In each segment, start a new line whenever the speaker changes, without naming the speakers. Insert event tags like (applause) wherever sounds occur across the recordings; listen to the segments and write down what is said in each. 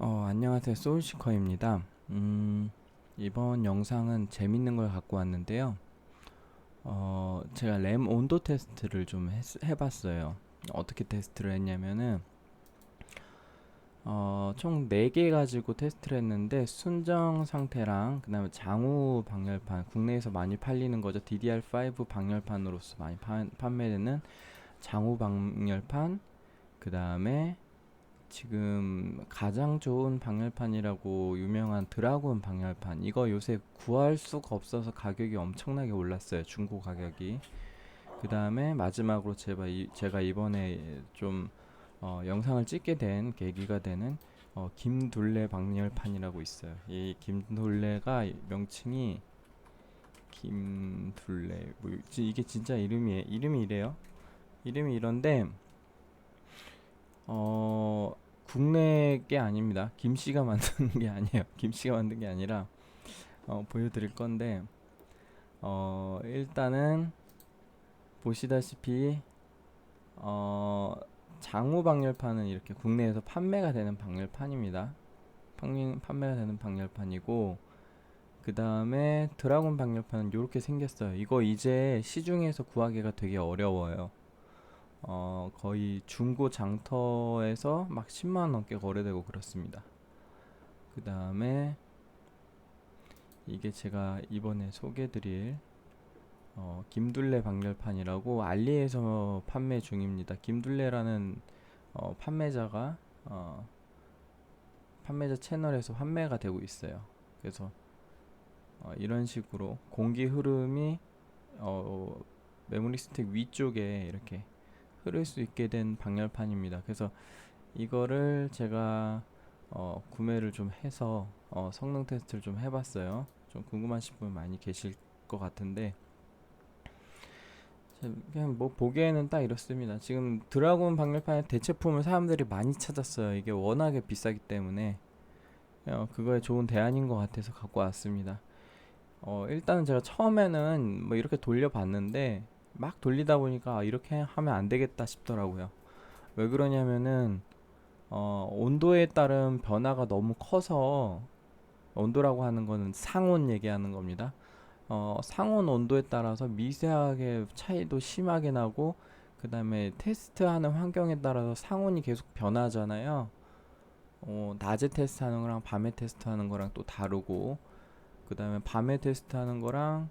어, 안녕하세요. 소울시커입니다. 음, 이번 영상은 재밌는 걸 갖고 왔는데요. 어, 제가 램 온도 테스트를 좀 했- 해봤어요. 어떻게 테스트를 했냐면은, 어, 총 4개 가지고 테스트를 했는데, 순정 상태랑, 그 다음에 장우 방열판, 국내에서 많이 팔리는 거죠. DDR5 방열판으로서 많이 파- 판매되는 장우 방열판, 그 다음에 지금 가장 좋은 방열판이라고 유명한 드라곤 방열판. 이거 요새 구할 수가 없어서 가격이 엄청나게 올랐어요 중고 가격이. 그 다음에 마지막으로 제가, 이, 제가 이번에 좀 어, 영상을 찍게 된 계기가 되는 어, 김둘레 방열판이라고 있어요. 이 김둘레가 명칭이 김둘레 뭐 지- 이게 진짜 이름이 이름이 이래요? 이름이 이런데 어, 국내 게 아닙니다. 김 씨가 (laughs) 만든 게 아니에요. 김 씨가 만든 게 아니라 어, 보여드릴 건데 어, 일단은 보시다시피 어, 장우 방열판은 이렇게 국내에서 판매가 되는 방열판입니다. 판매, 판매가 되는 방열판이고 그 다음에 드라곤 방열판은 이렇게 생겼어요. 이거 이제 시중에서 구하기가 되게 어려워요. 어, 거의 중고 장터에서 막 10만 원 넘게 거래되고 그렇습니다. 그 다음에 이게 제가 이번에 소개드릴 어, 김둘레 방열판이라고 알리에서 판매 중입니다. 김둘레라는 어, 판매자가 어, 판매자 채널에서 판매가 되고 있어요. 그래서 어, 이런 식으로 공기 흐름이 어, 메모리 스틱 위쪽에 이렇게 흐를 수 있게 된 방열판입니다. 그래서 이거를 제가 어, 구매를 좀 해서 어, 성능 테스트를 좀 해봤어요. 좀 궁금하신 분 많이 계실 것 같은데 자, 그냥 뭐 보기에는 딱 이렇습니다. 지금 드라곤 방열판의 대체품을 사람들이 많이 찾았어요. 이게 워낙에 비싸기 때문에 어, 그거에 좋은 대안인 것 같아서 갖고 왔습니다. 어, 일단은 제가 처음에는 뭐 이렇게 돌려봤는데 막 돌리다 보니까 아, 이렇게 하면 안 되겠다 싶더라고요. 왜 그러냐면은 어, 온도에 따른 변화가 너무 커서 온도라고 하는 거는 상온 얘기하는 겁니다. 어, 상온 온도에 따라서 미세하게 차이도 심하게 나고 그 다음에 테스트하는 환경에 따라서 상온이 계속 변하잖아요. 어, 낮에 테스트하는 거랑 밤에 테스트하는 거랑 또 다르고 그 다음에 밤에 테스트하는 거랑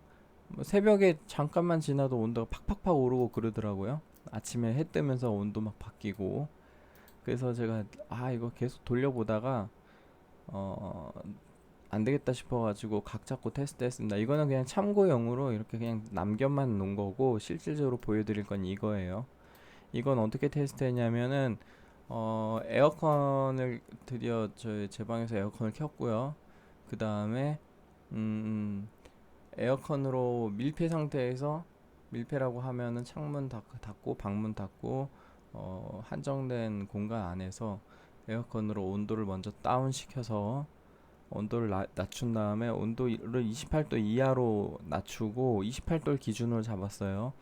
뭐 새벽에 잠깐만 지나도 온도가 팍팍팍 오르고 그러더라고요. 아침에 해 뜨면서 온도 막 바뀌고. 그래서 제가 아 이거 계속 돌려보다가 어 안 되겠다 싶어가지고 각 잡고 테스트했습니다. 이거는 그냥 참고용으로 이렇게 그냥 남겨만 놓은 거고 실질적으로 보여드릴 건 이거예요. 이건 어떻게 테스트했냐면은 어 에어컨을 드디어 저희 제 방에서 에어컨을 켰고요. 그 다음에 음 에어컨으로 밀폐 상태에서 밀폐라고 하면은 창문 닫, 닫고 방문 닫고 어, 한정된 공간 안에서 에어컨으로 온도를 먼저 다운 시켜서 온도를 나, 낮춘 다음에 온도를 28도 이하로 낮추고 28도를 기준으로 잡았어요.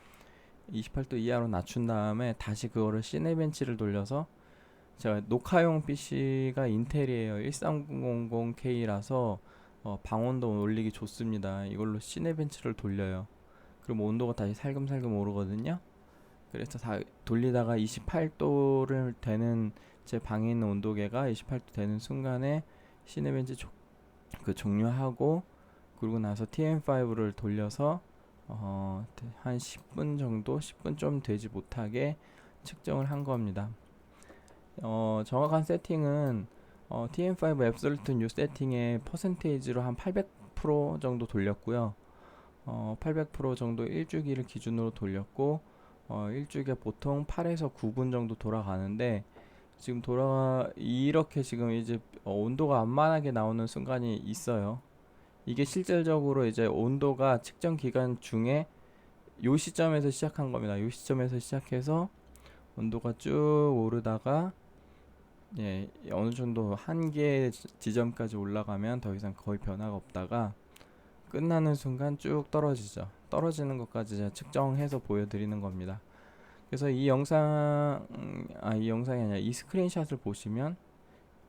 28도 이하로 낮춘 다음에 다시 그거를 시네벤치를 돌려서 제가 녹화용 PC가 인텔이에요. 1300K라서 어, 방온도 올리기 좋습니다. 이걸로 시네벤치를 돌려요. 그럼 온도가 다시 살금살금 오르거든요. 그래서 다 돌리다가 28도를 되는 제 방에 있는 온도계가 28도 되는 순간에 시네벤치 조, 그 종료하고 그러고 나서 TM5를 돌려서 어, 한 10분 정도, 10분 좀 되지 못하게 측정을 한 겁니다. 어, 정확한 세팅은 어, TM5 앱솔루트 뉴 세팅의 퍼센테이지로 한 800% 정도 돌렸고요. 어, 800% 정도 1주기를 기준으로 돌렸고 어, 1주기가 보통 8에서 9분 정도 돌아가는데 지금 돌아 이렇게 지금 이제 어, 온도가 완만하게 나오는 순간이 있어요. 이게 실질적으로 이제 온도가 측정 기간 중에 요 시점에서 시작한 겁니다. 요 시점에서 시작해서 온도가 쭉 오르다가 예, 어느 정도 한계 지점까지 올라가면 더 이상 거의 변화가 없다가 끝나는 순간 쭉 떨어지죠. 떨어지는 것까지 제가 측정해서 보여드리는 겁니다. 그래서 이 영상, 음, 아, 이 영상이 아니라 이 스크린샷을 보시면,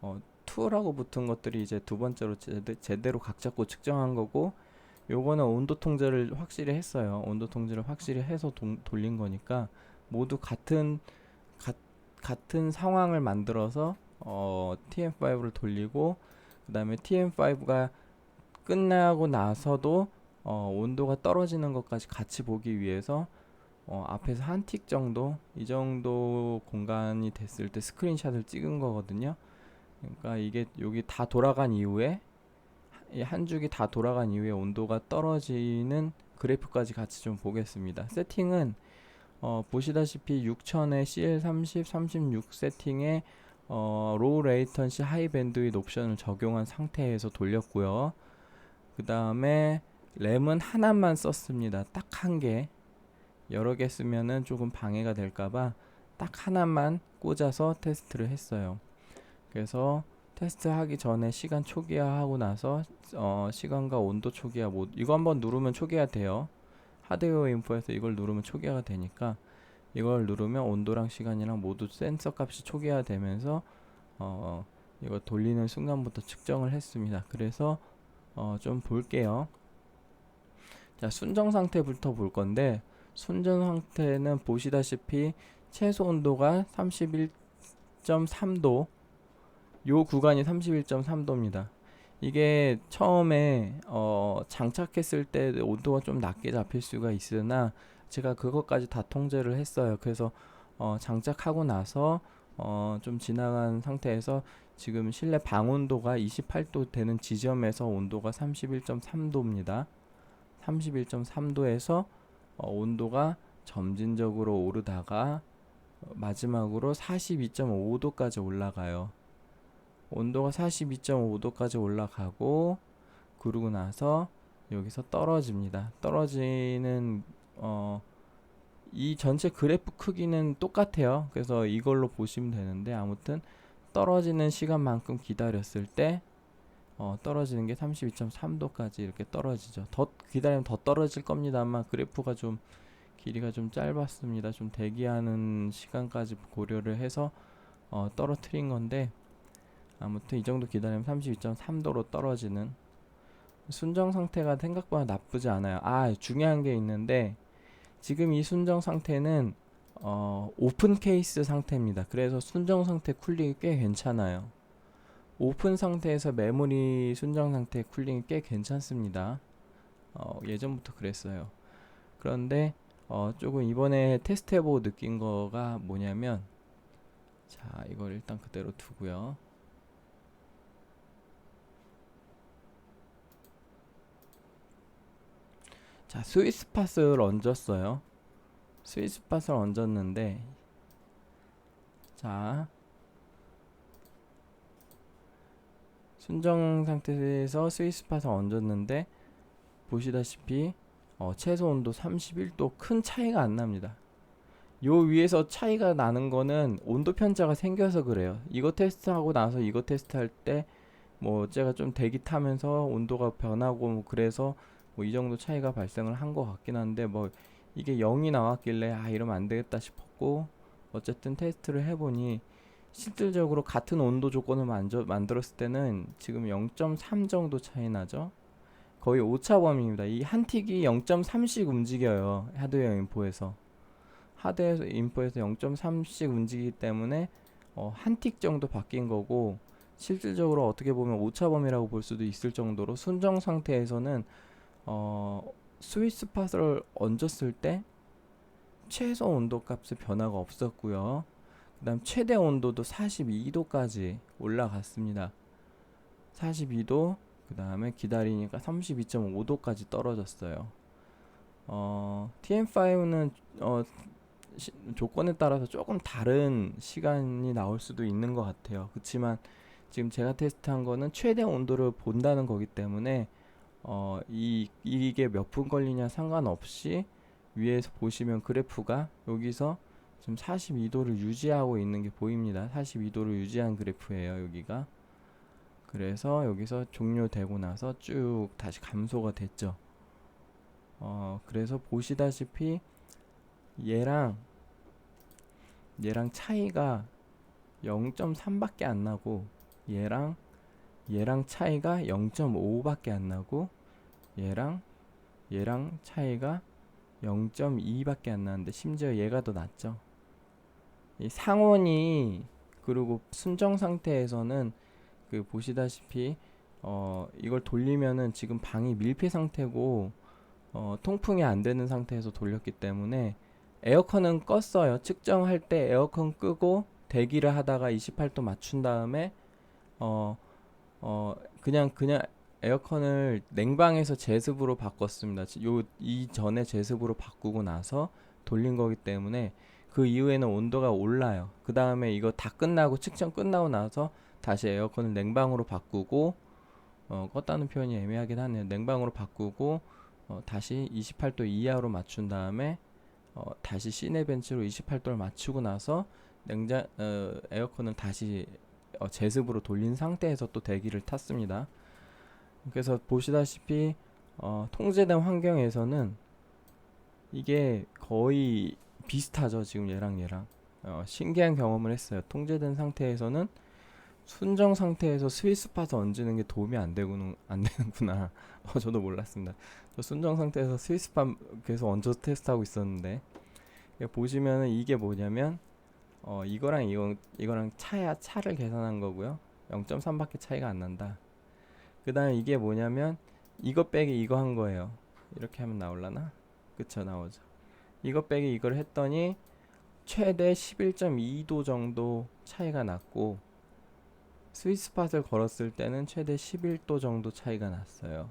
어, 2라고 붙은 것들이 이제 두 번째로 제대, 제대 로 각 잡고 측정한 거고 요거는 온도 통제를 확실히 했어요. 온도 통제를 확실히 해서 동, 돌린 거니까 모두 같은 가, 같은 상황을 만들어서 어, TM5를 돌리고 그 다음에 TM5가 끝나고 나서도 어, 온도가 떨어지는 것까지 같이 보기 위해서 어, 앞에서 한 틱 정도 이 정도 공간이 됐을 때 스크린샷을 찍은 거거든요. 그러니까 이게 여기 다 돌아간 이후에 이한 줄기 다 돌아간 이후에 온도가 떨어지는 그래프까지 같이 좀 보겠습니다. 세팅은 어, 보시다시피 6000에 CL30, 36 세팅에 어, 로우 레이턴시 하이 밴드윗 옵션을 적용한 상태에서 돌렸고요. 그 다음에 램은 하나만 썼습니다. 딱 한 개. 여러 개 쓰면은 조금 방해가 될까봐 딱 하나만 꽂아서 테스트를 했어요. 그래서 테스트 하기 전에 시간 초기화 하고 나서 어, 시간과 온도 초기화 모 이거 한번 누르면 초기화 돼요. 하드웨어 인포에서 이걸 누르면 초기화가 되니까 이걸 누르면 온도랑 시간이랑 모두 센서 값이 초기화 되면서 어, 이거 돌리는 순간부터 측정을 했습니다. 그래서 어, 좀 볼게요. 자, 순정 상태부터 볼 건데 순정 상태는 보시다시피 최소 온도가 31.3도 요 구간이 31.3도입니다. 이게 처음에 어 장착했을 때 온도가 좀 낮게 잡힐 수가 있으나 제가 그것까지 다 통제를 했어요. 그래서 어 장착하고 나서 어 좀 지나간 상태에서 지금 실내 방온도가 28도 되는 지점에서 온도가 31.3도입니다. 31.3도에서 어, 온도가 점진적으로 오르다가 어, 마지막으로 42.5도까지 올라가요. 온도가 42.5도까지 올라가고 그러고 나서 여기서 떨어집니다. 떨어지는 어, 이 전체 그래프 크기는 똑같아요. 그래서 이걸로 보시면 되는데 아무튼 떨어지는 시간만큼 기다렸을 때 어, 떨어지는 게 32.3도까지 이렇게 떨어지죠. 더 기다리면 더 떨어질 겁니다만 그래프가 좀 길이가 좀 짧았습니다. 좀 대기하는 시간까지 고려를 해서 어, 떨어뜨린 건데 아무튼 이 정도 기다리면 32.3도로 떨어지는 순정 상태가 생각보다 나쁘지 않아요. 아 중요한 게 있는데 지금 이 순정 상태는 어, 오픈 케이스 상태입니다. 그래서 순정 상태 쿨링이 꽤 괜찮아요. 오픈 상태에서 메모리 순정 상태 쿨링이 꽤 괜찮습니다. 어, 예전부터 그랬어요. 그런데 어, 조금 이번에 테스트해보고 느낀 거가 뭐냐면 자 이걸 일단 그대로 두고요. 자 스위스팟을 얹었어요. 스위스팟을 얹었는데 자 순정 상태에서 스위스팟을 얹었는데 보시다시피 어, 최소 온도 31도 큰 차이가 안 납니다. 요 위에서 차이가 나는 거는 온도 편차가 생겨서 그래요. 이거 테스트하고 나서 이거 테스트할 때 뭐 제가 좀 대기 타면서 온도가 변하고 뭐 그래서 뭐 이 정도 차이가 발생을 한 것 같긴 한데 뭐 이게 0이 나왔길래 아 이러면 안 되겠다 싶었고 어쨌든 테스트를 해보니 실질적으로 같은 온도 조건을 만져, 만들었을 때는 지금 0.3 정도 차이 나죠. 거의 오차 범위입니다. 이 한 틱이 0.3씩 움직여요. 하드웨어 인포에서. 하드웨어 인포에서 0.3씩 움직이기 때문에 어, 한 틱 정도 바뀐 거고 실질적으로 어떻게 보면 오차 범위라고 볼 수도 있을 정도로 순정 상태에서는 어, 스위스 팟을 얹었을 때 최소 온도 값의 변화가 없었고요. 그 다음 최대 온도도 42도까지 올라갔습니다. 42도 그 다음에 기다리니까 32.5도까지 떨어졌어요. 어, TM5는 어, 시, 조건에 따라서 조금 다른 시간이 나올 수도 있는 것 같아요. 그렇지만 지금 제가 테스트한 거는 최대 온도를 본다는 거기 때문에 어, 이, 이게 몇 분 걸리냐 상관없이 위에서 보시면 그래프가 여기서 지금 42도를 유지하고 있는 게 보입니다. 42도를 유지한 그래프예요, 여기가. 그래서 여기서 종료되고 나서 쭉 다시 감소가 됐죠. 어, 그래서 보시다시피 얘랑 얘랑 차이가 0.3밖에 안 나고 얘랑 얘랑 차이가 0.5밖에 안 나고 얘랑 얘랑 차이가 0.2밖에 안 나는데 심지어 얘가 더 낫죠. 이 상온이 그리고 순정 상태에서는 그 보시다시피 어 이걸 돌리면은 지금 방이 밀폐 상태고 어 통풍이 안 되는 상태에서 돌렸기 때문에 에어컨은 껐어요. 측정할 때 에어컨 끄고 대기를 하다가 28도 맞춘 다음에 어 어 그냥 그냥 에어컨을 냉방에서 제습으로 바꿨습니다. 요 이전에 제습으로 바꾸고 나서 돌린 거기 때문에 그 이후에는 온도가 올라요. 그 다음에 이거 다 끝나고 측정 끝나고 나서 다시 에어컨을 냉방으로 바꾸고 어, 껐다는 표현이 애매하긴 하네요. 냉방으로 바꾸고 어, 다시 28도 이하로 맞춘 다음에 어, 다시 시내 벤치로 28도를 맞추고 나서 냉장 어, 에어컨을 다시 어, 제습으로 돌린 상태에서 또 대기를 탔습니다. 그래서 보시다시피 어, 통제된 환경에서는 이게 거의 비슷하죠. 지금 얘랑 얘랑 어, 신기한 경험을 했어요. 통제된 상태에서는 순정 상태에서 스위스팟을 얹는 게 도움이 안 되구나 안 되는구나. 어, 저도 몰랐습니다. 저 순정 상태에서 스위스팟 계속 얹어서 테스트하고 있었는데 이게 보시면은 이게 뭐냐면 어, 이거랑 이거 이거랑 차야 차를 계산한 거고요. 0.3밖에 차이가 안 난다. 그 다음에 이게 뭐냐면 이거 빼기 이거 한 거예요. 이렇게 하면 나올라나? 그쵸 나오죠. 이거 빼기 이걸 했더니 최대 11.2도 정도 차이가 났고 스위스팟을 걸었을 때는 최대 11도 정도 차이가 났어요.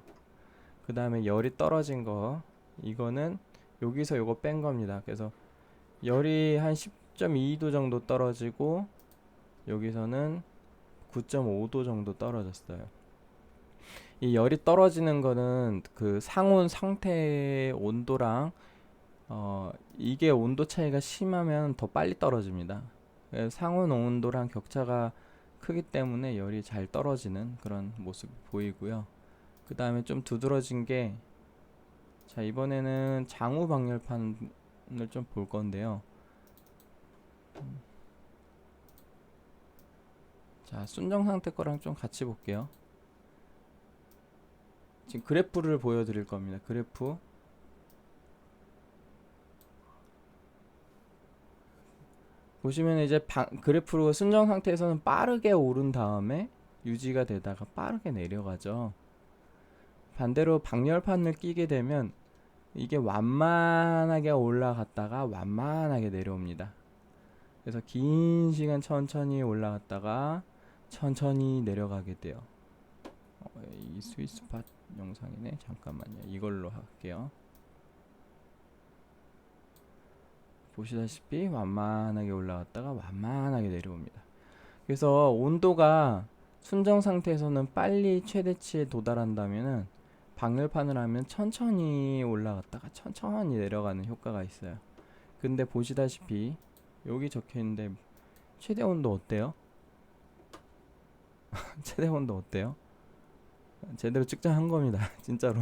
그 다음에 열이 떨어진 거 이거는 여기서 요거 뺀 겁니다. 그래서 열이 한 10.2도 정도 떨어지고 여기서는 9.5도 정도 떨어졌어요. 이 열이 떨어지는 거는 그 상온 상태의 온도랑 어 이게 온도 차이가 심하면 더 빨리 떨어집니다. 그래서 상온 온도랑 격차가 크기 때문에 열이 잘 떨어지는 그런 모습 보이고요. 그 다음에 좀 두드러진 게, 자, 이번에는 장우 방열판을 좀 볼 건데요. 음. 자, 순정 상태 거랑 좀 같이 볼게요. 지금 그래프를 보여드릴 겁니다. 그래프. 보시면 이제 방, 그래프로 순정 상태에서는 빠르게 오른 다음에 유지가 되다가 빠르게 내려가죠. 반대로 방열판을 끼게 되면 이게 완만하게 올라갔다가 완만하게 내려옵니다. 그래서 긴 시간 천천히 올라갔다가 천천히 내려가게 돼요. 어, 이 스위스팟 영상이네. 잠깐만요. 이걸로 할게요. 보시다시피 완만하게 올라갔다가 완만하게 내려옵니다. 그래서 온도가 순정 상태에서는 빨리 최대치에 도달한다면은 방열판을 하면 천천히 올라갔다가 천천히 내려가는 효과가 있어요. 근데 보시다시피 여기 적혀 있는데 최대 온도 어때요? (laughs) 최대 온도 어때요? 제대로 측정한 겁니다. (laughs) 진짜로.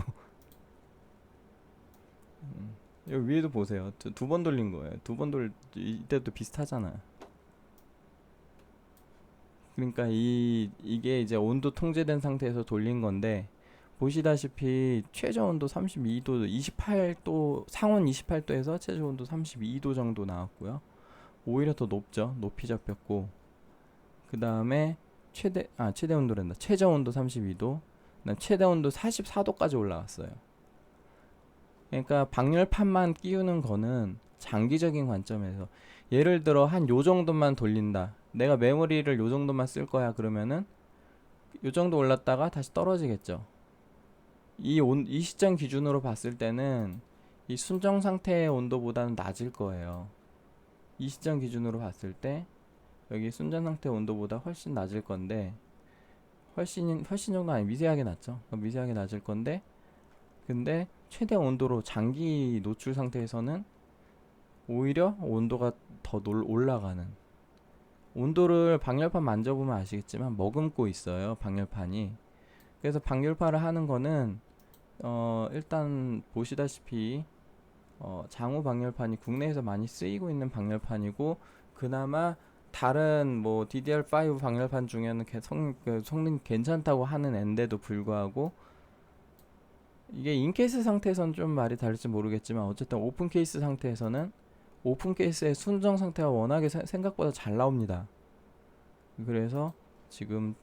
음. 여기 위에도 보세요. 두 번 돌린 거예요. 두 번 돌 이때도 비슷하잖아요. 그러니까 이 이게 이제 온도 통제된 상태에서 돌린 건데 보시다시피 최저 온도 32도, 28도 상온 28도에서 최저 온도 32도 정도 나왔고요. 오히려 더 높죠. 높이 잡혔고 그 다음에 최대 아 최대 온도랜다. 최저 온도 32도, 그다음 최대 온도 44도까지 올라갔어요. 그러니까 방열판만 끼우는 거는 장기적인 관점에서 예를 들어 한 요 정도만 돌린다. 내가 메모리를 요 정도만 쓸 거야 그러면은 요 정도 올랐다가 다시 떨어지겠죠. 이, 온, 이 시점 기준으로 봤을 때는 이 순정 상태의 온도보다는 낮을 거예요. 이 시점 기준으로 봤을 때 여기 순정 상태 온도보다 훨씬 낮을 건데 훨씬 훨씬 정도 아니 미세하게 낮죠. 미세하게 낮을 건데 근데 최대 온도로 장기 노출 상태에서는 오히려 온도가 더 올라가는 온도를 방열판 만져보면 아시겠지만 머금고 있어요 방열판이 그래서 방열판을 하는 거는 어 일단 보시다시피 어 장우 방열판이 국내에서 많이 쓰이고 있는 방열판이고 그나마 다른 뭐 DDR5 방열판 중에는 개- 성, 그 성능 괜찮다고 하는 앤데도 불구하고 이게 인케이스 상태에서는 좀 말이 다를지 모르겠지만 어쨌든 오픈 케이스 상태에서는 오픈 케이스의 순정 상태가 워낙에 세- 생각보다 잘 나옵니다. 그래서 지금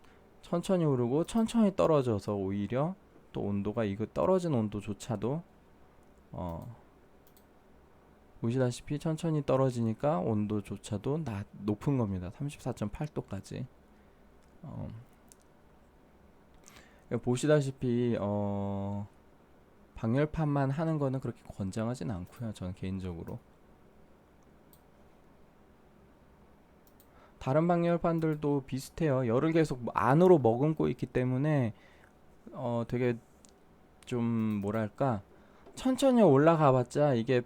천천히 오르고 천천히 떨어져서 오히려 또 온도가 이거 떨어진 온도조차도 어 보시다시피 천천히 떨어지니까 온도조차도 낮, 높은 겁니다. 34.8도까지. 어, 보시다시피 어, 방열판만 하는 거는 그렇게 권장하진 않고요. 저는 개인적으로. 다른 방열판들도 비슷해요. 열을 계속 안으로 머금고 있기 때문에 어, 되게 좀 뭐랄까 천천히 올라가봤자 이게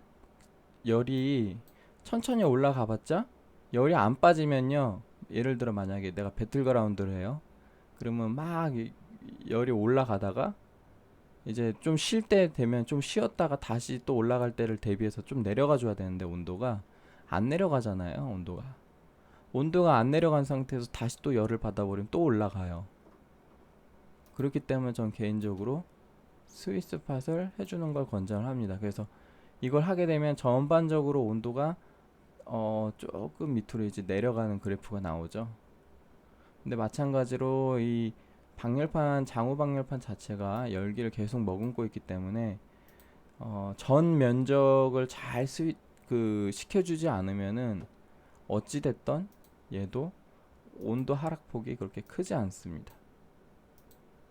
열이 천천히 올라가봤자 열이 안 빠지면요. 예를 들어 만약에 내가 배틀그라운드를 해요. 그러면 막 이- 열이 올라가다가 이제 좀 쉴 때 되면 좀 쉬었다가 다시 또 올라갈 때를 대비해서 좀 내려가 줘야 되는데 온도가 안 내려가잖아요. 온도가. 온도가 안 내려간 상태에서 다시 또 열을 받아버리면 또 올라가요. 그렇기 때문에 전 개인적으로 스위스 팟을 해주는 걸 권장을 합니다. 그래서 이걸 하게 되면 전반적으로 온도가 어 조금 밑으로 이제 내려가는 그래프가 나오죠. 근데 마찬가지로 이 방열판 장우 방열판 자체가 열기를 계속 머금고 있기 때문에 어, 전 면적을 잘 스위 그 식혀주지 않으면은 어찌 됐던 얘도 온도 하락폭이 그렇게 크지 않습니다.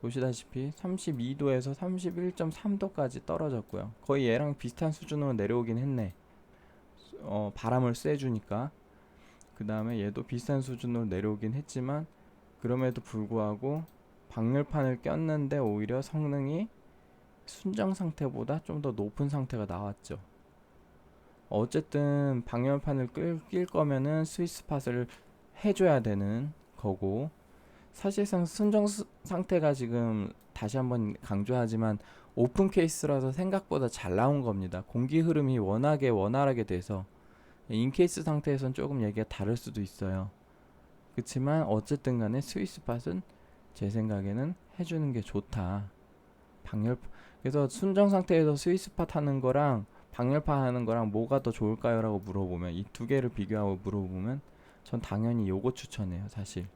보시다시피 32도에서 31.3도까지 떨어졌고요. 거의 얘랑 비슷한 수준으로 내려오긴 했네. 어, 바람을 쐬주니까. 그 다음에 얘도 비슷한 수준으로 내려오긴 했지만, 그럼에도 불구하고 방열판을 꼈는데 오히려 성능이 순정 상태보다 좀 더 높은 상태가 나왔죠. 어쨌든 방열판을 끌, 낄 거면은 스위스 팟을 해줘야 되는 거고, 사실상 순정 스- 상태가 지금 다시 한번 강조하지만 오픈 케이스라서 생각보다 잘 나온 겁니다. 공기 흐름이 워낙에 원활하게 돼서 인케이스 상태에선 조금 얘기가 다를 수도 있어요. 그렇지만 어쨌든 간에 스위스 팟은 제 생각에는 해주는 게 좋다. 방열 그래서 순정 상태에서 스위스 팟 하는 거랑 방열판 하는 거랑 뭐가 더 좋을까요? 라고 물어보면 이 두 개를 비교하고 물어보면 전 당연히 요거 추천해요, 사실.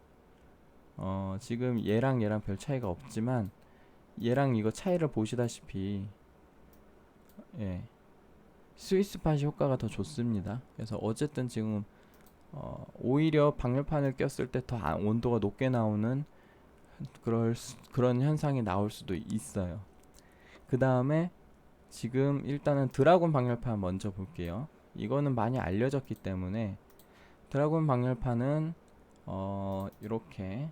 어, 지금 얘랑 얘랑 별 차이가 없지만 얘랑 이거 차이를 보시다시피 예. 스위스 팟이 효과가 더 좋습니다. 그래서 어쨌든 지금 어, 오히려 방열판을 꼈을 때 더 온도가 높게 나오는 그럴 수- 그런 현상이 나올 수도 있어요. 그 다음에 지금 일단은 드라곤 방열판 먼저 볼게요. 이거는 많이 알려졌기 때문에 드라곤 방열판은 어, 이렇게 예,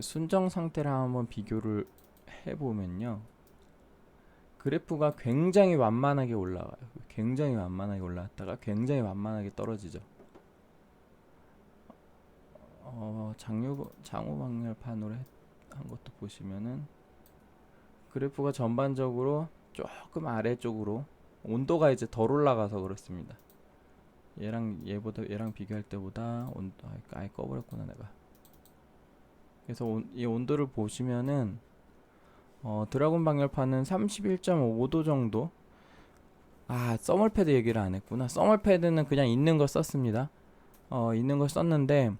순정 상태랑 한번 비교를 해보면요. 그래프가 굉장히 완만하게 올라가요. 굉장히 완만하게 올라갔다가 굉장히 완만하게 떨어지죠. 어, 장유, 장우 방열판으로 했- 한 것도 보시면은 그래프가 전반적으로 조금 아래쪽으로 온도가 이제 덜 올라가서 그렇습니다. 얘랑 얘보다 얘랑 비교할 때보다 온도 아예 꺼버렸구나 내가. 그래서 온, 이 온도를 보시면은 어, 드라곤 방열판은 31.5도 정도. 아, 써멀패드 얘기를 안 했구나. 써멀패드는 그냥 있는 거 썼습니다. 어, 있는 걸 썼는데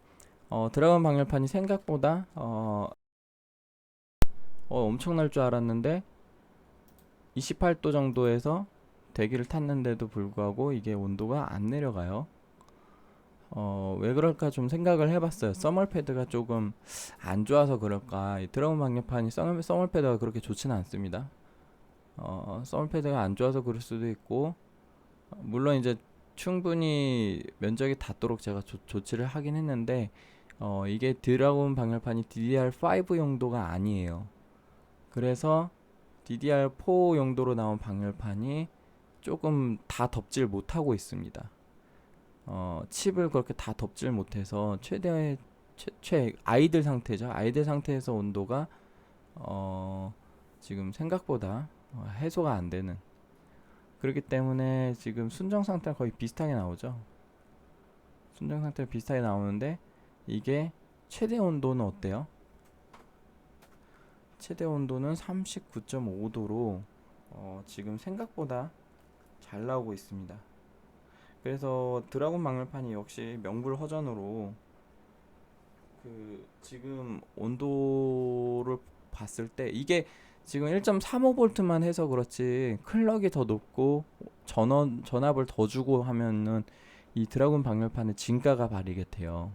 어, 드라곤 방열판이 생각보다 어, 어, 엄청날 줄 알았는데 28도 정도에서 대기를 탔는데도 불구하고 이게 온도가 안 내려가요. 어, 왜 그럴까 좀 생각을 해봤어요. 써멀 패드가 조금 안 좋아서 그럴까. 이 드라곤 방열판이 써멀, 패드가 그렇게 좋지는 않습니다. 어, 써멀 패드가 안 좋아서 그럴 수도 있고, 어, 물론 이제 충분히 면적이 닿도록 제가 조, 조치를 하긴 했는데, 어, 이게 드라곤 방열판이 DDR5 용도가 아니에요. 그래서 DDR4 용도로 나온 방열판이 조금 다 덮질 못하고 있습니다. 어, 칩을 그렇게 다 덮질 못해서 최대의 최, 최 아이들 상태죠. 아이들 상태에서 온도가 어, 지금 생각보다 어, 해소가 안 되는 그렇기 때문에 지금 순정 상태가 거의 비슷하게 나오죠. 순정 상태 비슷하게 나오는데 이게 최대 온도는 어때요? 최대 온도는 39.5도로 어, 지금 생각보다 잘 나오고 있습니다. 그래서 드라곤 방열판이 역시 명불허전으로 그 지금 온도를 봤을 때 이게 지금 1.35V만 해서 그렇지 클럭이 더 높고 전원 전압을 더 주고 하면은 이 드라곤 방열판의 진가가 발휘게 돼요.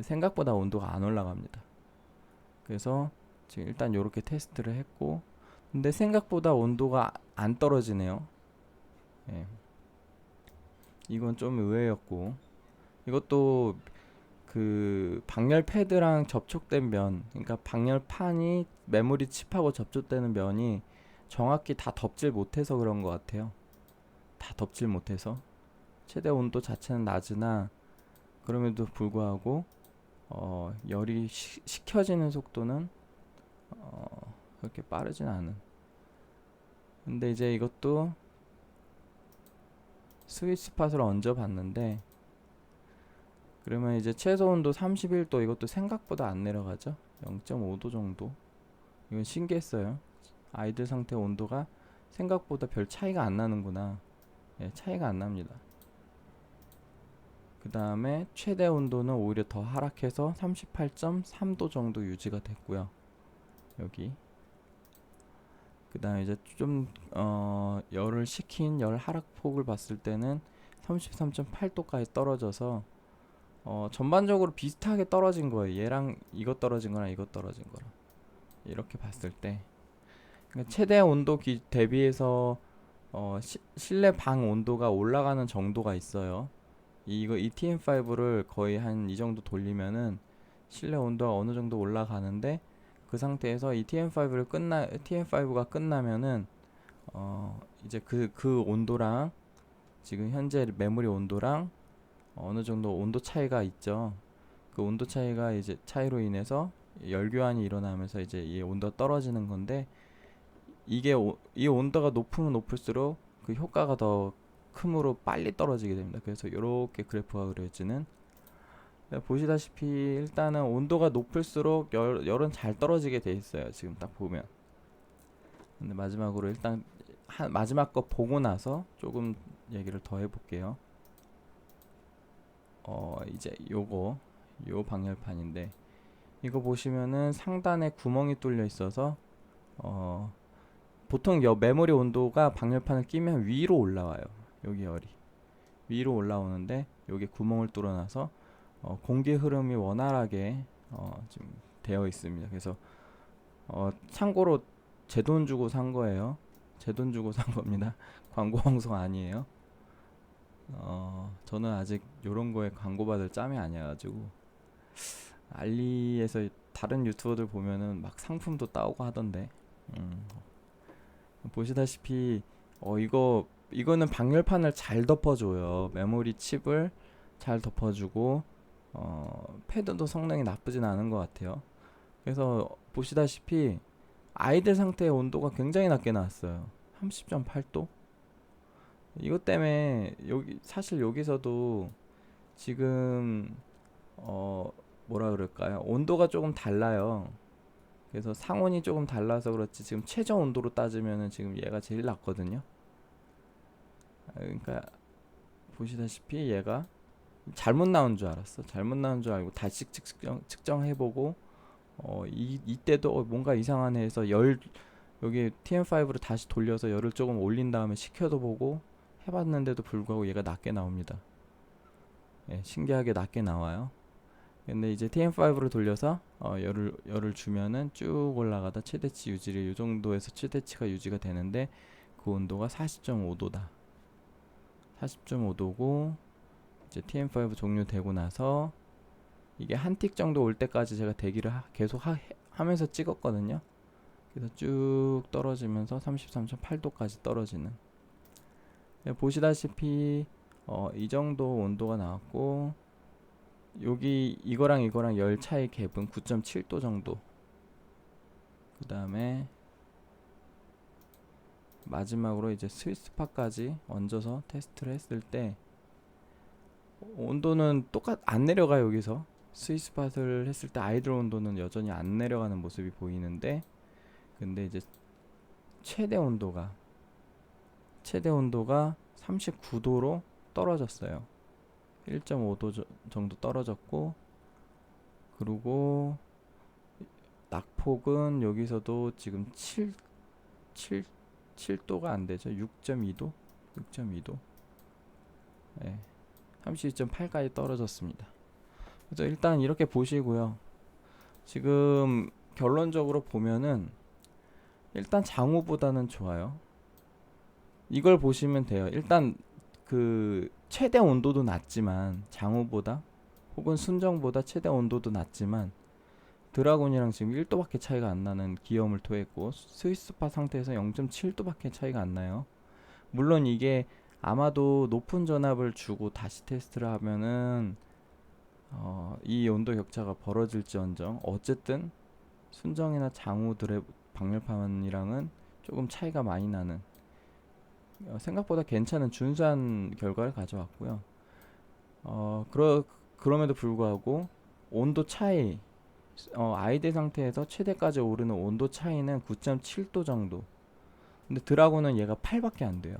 생각보다 온도가 안 올라갑니다. 그래서 지금 일단 이렇게 테스트를 했고 근데 생각보다 온도가 안 떨어지네요. 예. 이건 좀 의외였고 이것도 그 방열 패드랑 접촉된 면, 그러니까 방열판이 메모리 칩하고 접촉되는 면이 정확히 다 덮질 못해서 그런 것 같아요. 다 덮질 못해서 최대 온도 자체는 낮으나 그럼에도 불구하고 어, 열이 시, 식혀지는 속도는 어, 그렇게 빠르진 않은. 근데 이제 이것도 스위치 팟을 얹어 봤는데 그러면 이제 최소 온도 31도 이것도 생각보다 안 내려가죠? 0.5도 정도? 이건 신기했어요. 아이들 상태 온도가 생각보다 별 차이가 안 나는구나. 예, 차이가 안 납니다. 그 다음에 최대 온도는 오히려 더 하락해서 38.3도 정도 유지가 됐고요. 여기 그 다음에 이제 좀 어, 열을 식힌 열 하락폭을 봤을 때는 33.8도까지 떨어져서 어, 전반적으로 비슷하게 떨어진 거예요. 얘랑 이거 떨어진 거랑 이거 떨어진 거랑 이렇게 봤을 때 그러니까 최대 온도 기, 대비해서 어, 시, 실내 방 온도가 올라가는 정도가 있어요. 이거 ETM5를 거의 한 이 정도 돌리면은 실내 온도가 어느 정도 올라가는데 그 상태에서 이 TM5를 끝나 TM5가 끝나면은 어 이제 그그 온도랑 지금 현재 메모리 온도랑 어느 정도 온도 차이가 있죠. 그 온도 차이가 이제 차이로 인해서 열 교환이 일어나면서 이제 이 온도가 떨어지는 건데 이게 오, 이 온도가 높으면 높을수록 그 효과가 더 크므로 빨리 떨어지게 됩니다. 그래서 이렇게 그래프가 그려지는 네, 보시다시피 일단은 온도가 높을수록 열, 열은 잘 떨어지게 돼 있어요. 지금 딱 보면. 근데 마지막으로 일단 한, 마지막 거 보고 나서 조금 얘기를 더 해볼게요. 어 이제 요거 요 방열판인데 이거 보시면은 상단에 구멍이 뚫려 있어서 어 보통 여 메모리 온도가 방열판을 끼면 위로 올라와요. 여기 열이 위로 올라오는데 여기 구멍을 뚫어놔서 어, 공기 흐름이 원활하게 어, 지금 되어 있습니다. 그래서 어, 참고로 제 돈 주고 산 거예요. 제 돈 주고 산 겁니다. (laughs) 광고 방송 아니에요. 어, 저는 아직 요런 거에 광고 받을 짬이 아니어가지고 알리에서 다른 유튜버들 보면은 막 상품도 따오고 하던데 음, 보시다시피 어 이거 이거는 방열판을 잘 덮어줘요 메모리 칩을 잘 덮어주고 어, 패드도 성능이 나쁘진 않은 것 같아요. 그래서 보시다시피 아이들 상태의 온도가 굉장히 낮게 나왔어요. 30.8도? 이것 때문에 여기 사실 여기서도 지금 어 뭐라 그럴까요? 온도가 조금 달라요. 그래서 상온이 조금 달라서 그렇지 지금 최저 온도로 따지면은 지금 얘가 제일 낮거든요. 그러니까 보시다시피 얘가 잘못 나온 줄 알았어. 잘못 나온 줄 알고 다시 측정 측정해보고 어 이 이때도 어, 뭔가 이상하네 해서 열 여기 TM5를 다시 돌려서 열을 조금 올린 다음에 식혀도 보고 해봤는데도 불구하고 얘가 낮게 나옵니다. 예, 신기하게 낮게 나와요. 근데 이제 TM5를 돌려서 어, 열을 열을 주면은 쭉 올라가다 최대치 유지를 이 정도에서 최대치가 유지가 되는데 그 온도가 40.5도다. 40.5도고 이제 TM5 종료되고 나서 이게 한 틱 정도 올 때까지 제가 대기를 하, 계속 하, 하면서 찍었거든요. 그래서 쭉 떨어지면서 33.8도까지 떨어지는. 네, 보시다시피 어, 이 정도 온도가 나왔고 여기 이거랑 이거랑 열 차이 갭은 9.7도 정도. 그 다음에 마지막으로 이제 스위스파까지 얹어서 테스트를 했을 때 온도는 똑같 안 내려가 요 여기서 스위스팟을 했을 때 아이들 온도는 여전히 안 내려가는 모습이 보이는데 근데 이제 최대 온도가 최대 온도가 39도로 떨어졌어요. 1.5도 정도 떨어졌고 그리고 낙폭은 여기서도 지금 7 7 7도가 안 되죠. 6.2도? 6.2도. 네. 32.8까지 떨어졌습니다. 그래서 일단 이렇게 보시고요. 지금 결론적으로 보면은 일단 장우보다는 좋아요. 이걸 보시면 돼요. 일단 그 최대 온도도 낮지만 장우보다 혹은 순정보다 최대 온도도 낮지만 드라곤이랑 지금 1도밖에 차이가 안 나는 기염을 토했고 스위스파 상태에서 0.7도밖에 차이가 안 나요. 물론 이게 아마도 높은 전압을 주고 다시 테스트를 하면은 어, 이 온도 격차가 벌어질지언정 어쨌든 순정이나 장우들의 방열판이랑은 조금 차이가 많이 나는 어, 생각보다 괜찮은 준수한 결과를 가져왔고요. 어, 그러, 그럼에도 불구하고 온도 차이 어, 아이들 상태에서 최대까지 오르는 온도 차이는 9.7도 정도. 근데 드라곤은 얘가 8밖에 안 돼요.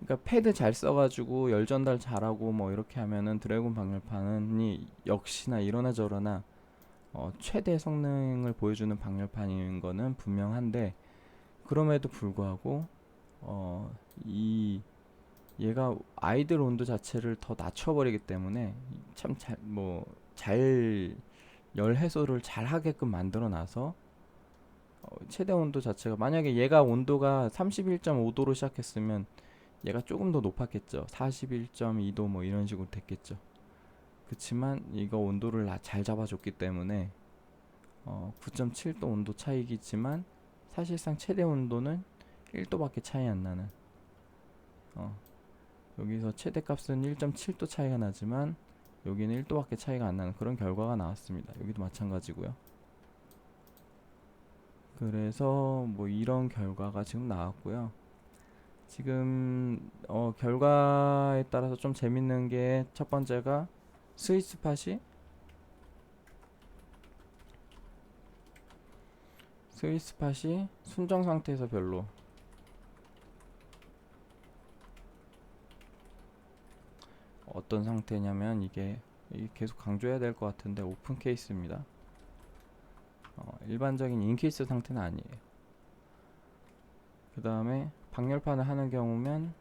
그러니까 패드 잘 써가지고 열 전달 잘하고 뭐 이렇게 하면은 드래곤 방열판이 역시나 이러나 저러나 어, 최대 성능을 보여주는 방열판인 거는 분명한데 그럼에도 불구하고 어, 이 얘가 아이들 온도 자체를 더 낮춰버리기 때문에 참 잘 뭐 잘 열 해소를 잘 하게끔 만들어 놔서 어, 최대 온도 자체가 만약에 얘가 온도가 31.5도로 시작했으면 얘가 조금 더 높았겠죠. 41.2도 뭐 이런 식으로 됐겠죠. 그치만 이거 온도를 나- 잘 잡아줬기 때문에 어, 9.7도 온도 차이겠지만 사실상 최대 온도는 1도밖에 차이 안 나는 어, 여기서 최대 값은 1.7도 차이가 나지만 여기는 1도밖에 차이가 안 나는 그런 결과가 나왔습니다. 여기도 마찬가지고요. 그래서 뭐 이런 결과가 지금 나왔고요. 지금 어, 결과에 따라서 좀 재밌는 게 첫 번째가 스위스 팟이 스위스 팟이 순정 상태에서 별로 어떤 상태냐면 이게, 이게 계속 강조해야 될 것 같은데 오픈 케이스입니다. 어, 일반적인 인케이스 상태는 아니에요. 그 다음에 방열판을 하는 경우면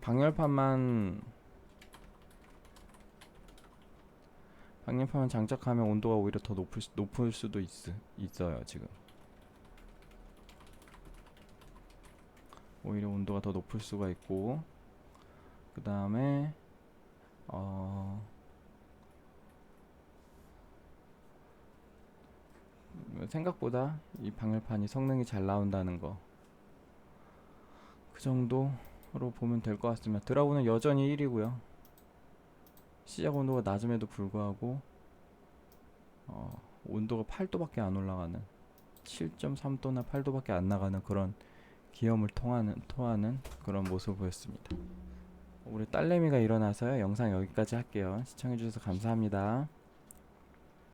방열판만 방열판만 장착하면 온도가 오히려 더 높을, 수- 높을 수도 있, 있어요 지금 오히려 온도가 더 높을 수가 있고 그 다음에 어 생각보다 이 방열판이 성능이 잘 나온다는 거. 그 정도로 보면 될 것 같습니다. 드라곤은 여전히 1위고요. 시작 온도가 낮음에도 불구하고 어 온도가 8도밖에 안 올라가는 7.3도나 8도밖에 안 나가는 그런 기염을 통하는 토하는 그런 모습을 보였습니다. 우리 딸내미가 일어나서요. 영상 여기까지 할게요. 시청해주셔서 감사합니다.